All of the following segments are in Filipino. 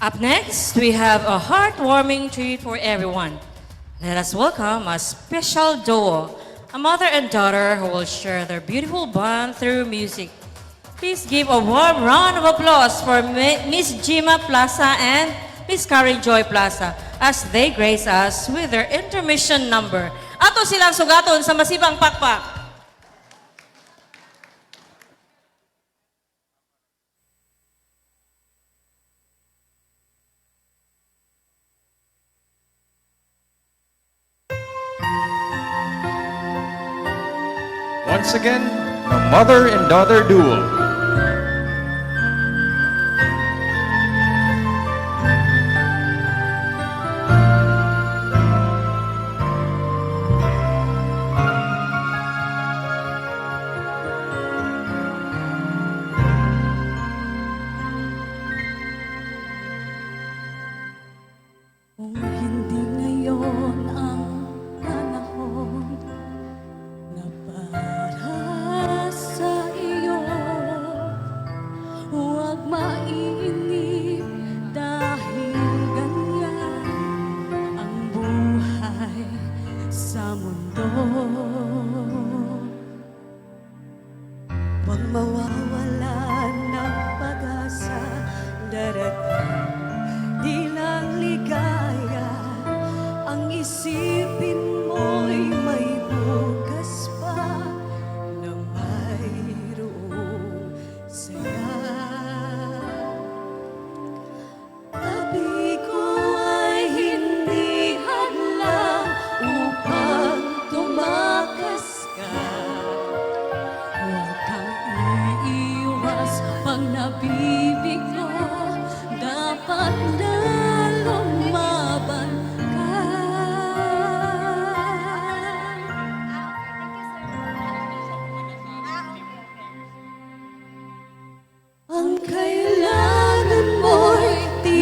Up next, we have a heartwarming treat for everyone. Let us welcome a special duo, a mother and daughter who will share their beautiful bond through music. Please give a warm round of applause for Mi- Miss Jima Plaza and Miss Karen Joy Plaza as they grace us with their intermission number. Ato silang sugaton sa masibang pakpak. Once again, a mother and daughter duel. Mundo. Huwag mawawalan ng pag-asa darating Di lang ligaya ang isipin mo'y may bukas pa na mayroong saya.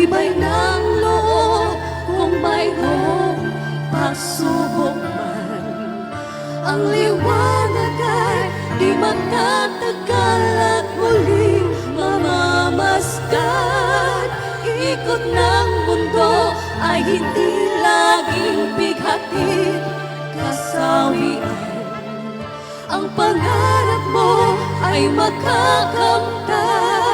Tibay ng loob Kung mayroong pagsubok man. Ang liwanag ay di magtatagal At muling mamamasdan. Ikot ng mundo ay hindi laging bighatid Kasawian. Ang pangarap mo ay makakamtan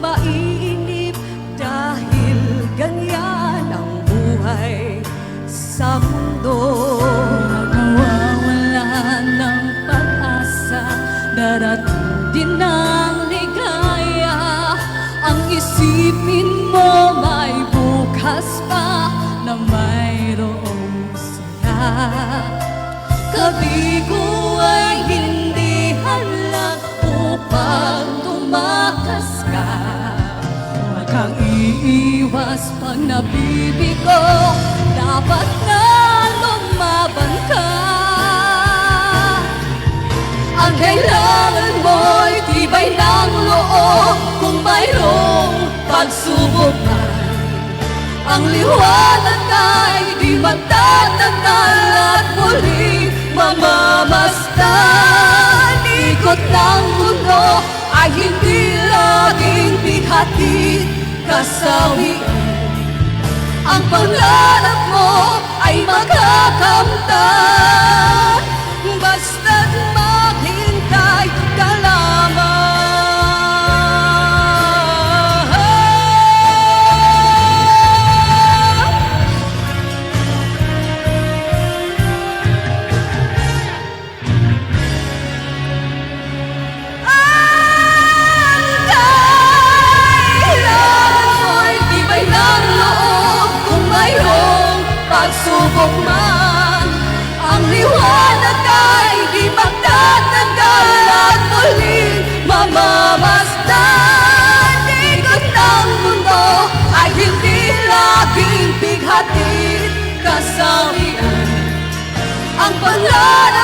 Mainip dahil ganyan ang buhay sa mundo. Nawawalan ng pag-asa Darating din ang ligaya. Ang isipin mo may bukas pa Na mayroong saya. Gabi ko kang iiwas pag nabibigo Dapat na lumaban ka. Ang kailangan mo'y tibay ng loob Kung mayroong pagsubok man ang liwanag ay di magtatagal kasawian Ang pangarap mo ay magkakamtan Kasawian ang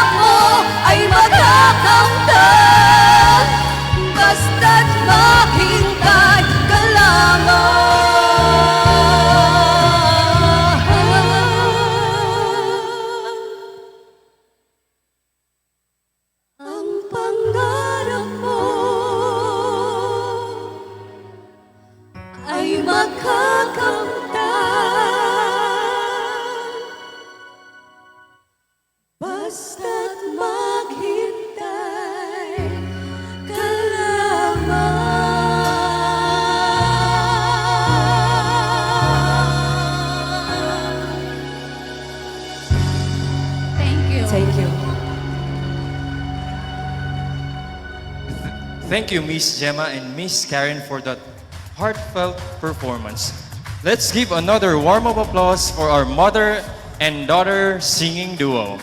Thank you. Thank you. Thank you, Miss Gemma and Miss Karen, for that heartfelt performance. Let's give another warm of applause for our mother and daughter singing duo.